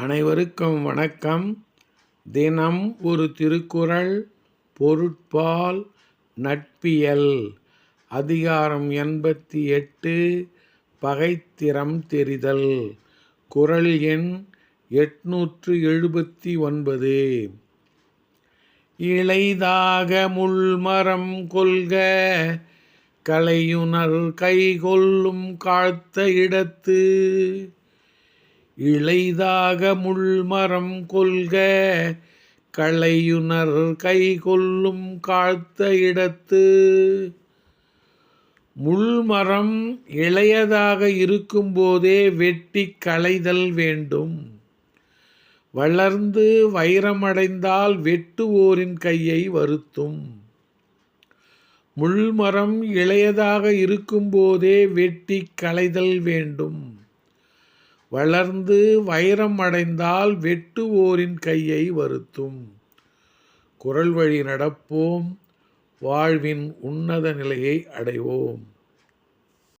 அனைவருக்கும் வணக்கம். தினம் ஒரு திருக்குறள் பொருட்பால் நட்பியல். அதிகாரம் எண்பத்தி எட்டு பகைத்திறம் தெரிதல். குறள் எண் எட்நூற்று எழுபத்தி ஒன்பது. இளைதாக முள்மரம் கொள்க கலையுணர் கைகொள்ளும் காழ்த்த இடத்து. இளைதாக முள்மரம் கொள்க களையுணர் கைகொள்ளும் காழ்த்த இடத்து. முள்மரம் இளையதாக இருக்கும்போதே வெட்டி களைதல் வேண்டும். வளர்ந்து வைரமடைந்தால் வெட்டுவோரின் கையை வருத்தும். முள்மரம் இளையதாக இருக்கும்போதே வெட்டி களைதல் வேண்டும். வளர்ந்து வைரம் அடைந்தால் வெட்டுவோரின் கையை வருத்தும். குரல் வழி நடப்போம். வாழ்வின் உன்னத நிலையை அடைவோம்.